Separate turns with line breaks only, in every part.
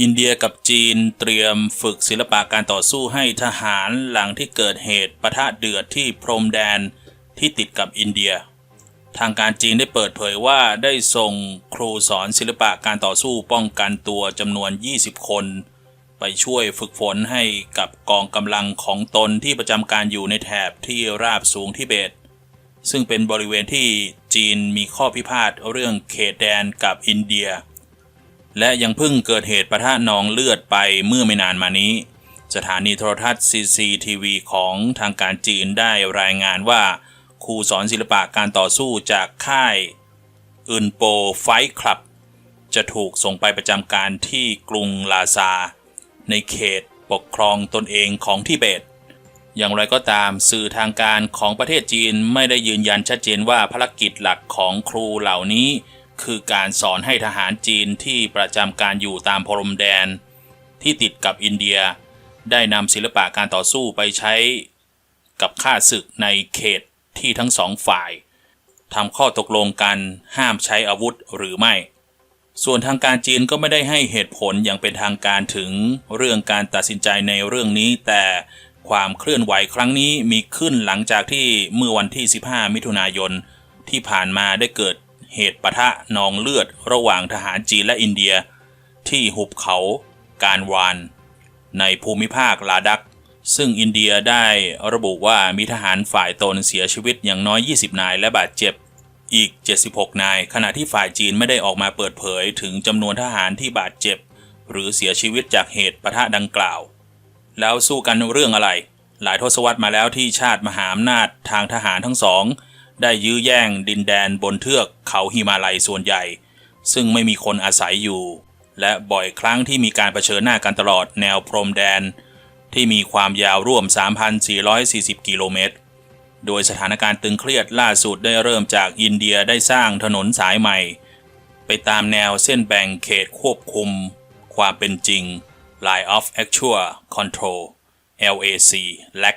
อินเดียกับจีนเตรียมฝึกศิลปะการต่อสู้ให้ทหารหลังที่เกิดเหตุปะทะเดือดที่พรมแดนที่ติดกับอินเดีย ทางการจีนได้เปิดเผยว่าได้ส่งครูสอนศิลปะการต่อสู้ป้องกันตัวจำนวน 20 คน ไปช่วยฝึกฝนให้กับกองกำลังของตนที่ประจำการอยู่ในแถบที่ราบสูงทิเบต ซึ่งเป็นบริเวณที่จีนมีข้อพิพาทเรื่องเขตแดนกับอินเดีย และยังเพิ่งเกิดเหตุประทะนองเลือดไปเมื่อไม่นานมานี้ สถานีโทรทัศน์ CCTV ของทางการจีนได้รายงานว่า ครูสอนศิลปะการต่อสู้จากค่ายอึนโปไฟคลับ จะถูกส่งไปประจำการที่กรุงลาซา ในเขตปกครองตนเองของทิเบต อย่างไรก็ตามสื่อทางการของประเทศจีนไม่ได้ยืนยันชัดเจนว่าภารกิจหลักของครูเหล่านี้ คือการสอนให้ทหารจีนที่ประจำการอยู่ตามพรมแดน ที่ติดกับอินเดีย ได้นำศิลปะการต่อสู้ไปใช้กับข้าศึกในเขตที่ทั้งสองฝ่ายทำข้อตกลงกันห้ามใช้อาวุธหรือไม่ ส่วนทางการจีนก็ไม่ได้ให้เหตุผลอย่างเป็นทางการถึงเรื่องการตัดสินใจในเรื่องนี้ แต่ความเคลื่อนไหวครั้งนี้มีขึ้นหลังจากที่เมื่อวันที่ 15 มิถุนายนที่ผ่านมาได้เกิด เหตุปะทะนองเลือดระหว่างทหารจีนและอินเดีย ที่หุบเขาการวาน ในภูมิภาคลาดัก ซึ่งอินเดียได้ระบุว่ามีทหารฝ่ายตนเสียชีวิตอย่างน้อย 20 นายและบาดเจ็บอีก 76 นาย ขณะที่ฝ่ายจีนไม่ได้ออกมาเปิดเผยถึงจำนวนทหารที่บาดเจ็บ หรือเสียชีวิตจากเหตุปะทะดังกล่าว แล้วสู้กันเรื่องอะไร หลายทศวรรษมาแล้วที่ชาติมหาอำนาจทางทหารทั้งสอง ได้ยื้อแย่งดินแดนบนเทือกเขาหิมาลัยส่วนใหญ่ ซึ่งไม่มีคนอาศัยอยู่ และบ่อยครั้งที่มีการเผชิญหน้ากันตลอดแนวพรมแดน ที่มีความยาวร่วม 3,440 กิโลเมตร โดยสถานการณ์ตึงเครียดล่าสุดได้เริ่มจากอินเดียได้สร้างถนนสายใหม่ ไปตามแนวเส้นแบ่งเขตควบคุม ความเป็นจริง Line of Actual Control LAC LAC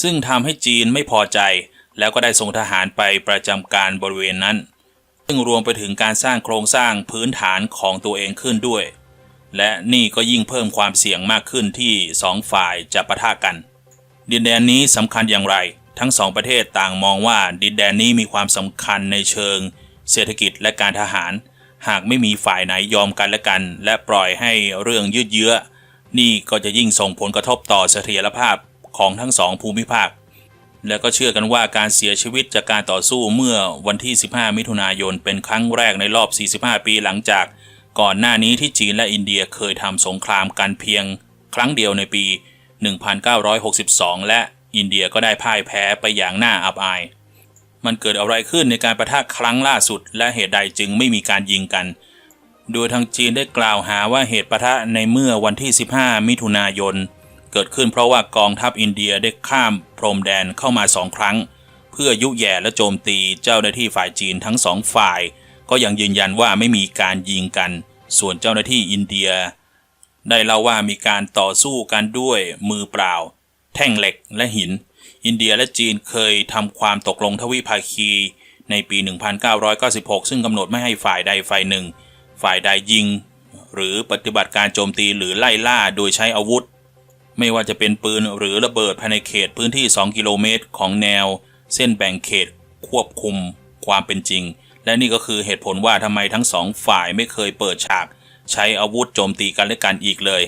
ซึ่งทำให้จีนไม่พอใจ แล้วก็ได้ส่งทหารไปประจำการบริเวณนั้น ซึ่งรวมไปถึงการสร้างโครงสร้างพื้นฐานของตัวเองขึ้นด้วย และนี่ก็ยิ่งเพิ่มความเสี่ยงมากขึ้นที่สองฝ่ายจะปะทะกัน ดินแดนนี้สำคัญอย่างไร ทั้งสองประเทศต่างมองว่าดินแดนนี้มีความสำคัญในเชิง เศรษฐกิจและการทหาร หากไม่มีฝ่ายไหนยอมกันและกัน และปล่อยให้เรื่องยืดเยื้อ นี่ก็จะยิ่งส่งผลกระทบต่อเสถียรภาพของทั้งสองภูมิภาค และก็เชื่อกันว่าการเสียชีวิตจากการต่อสู้เมื่อวันที่ 15 มิถุนายน เป็นครั้งแรกในรอบ 45 ปีหลังจาก ก่อนหน้านี้ที่จีนและอินเดียเคยทำสงครามกันเพียง ครั้งเดียวในปี 1962 และอินเดียก็ได้พ่ายแพ้ไปอย่างน่าอับอาย มันเกิดอะไรขึ้นในการประทะครั้งล่าสุด และเหตุใดจึงไม่มีการยิงกัน โดยทางจีนได้กล่าวหาว่าเหตุประทะในเมื่อวันที่ 15 มิถุนายน เกิดขึ้นเพราะว่ากองทัพอินเดียได้ข้ามพรมแดนเข้ามาสองครั้ง เพื่อยุแย่และโจมตีเจ้าหน้าที่ฝ่ายจีนทั้งสองฝ่าย ก็ยังยืนยันว่าไม่มีการยิงกัน ส่วนเจ้าหน้าที่อินเดีย ได้เล่าว่ามีการต่อสู้กันด้วยมือเปล่า แท่งเหล็กและหิน อินเดียและจีนเคยทำความตกลงทวิภาคี ในปี 1996 ซึ่งกำหนดไม่ให้ฝ่ายใดฝ่ายหนึ่ง ฝ่ายใดยิง หรือปฏิบัติการโจมตีหรือไล่ล่าโดยใช้อาวุธ ไม่ว่าจะเป็นปืนหรือระเบิดภายในเขตพื้นที่ 2 กิโลเมตร ของแนว เส้นแบ่งเขตควบคุมความเป็นจริง และนี่ก็คือเหตุผลว่าทำไมทั้งสองฝ่ายไม่เคยเปิดฉาก ใช้อาวุธโจมตีกันและกันอีกเลย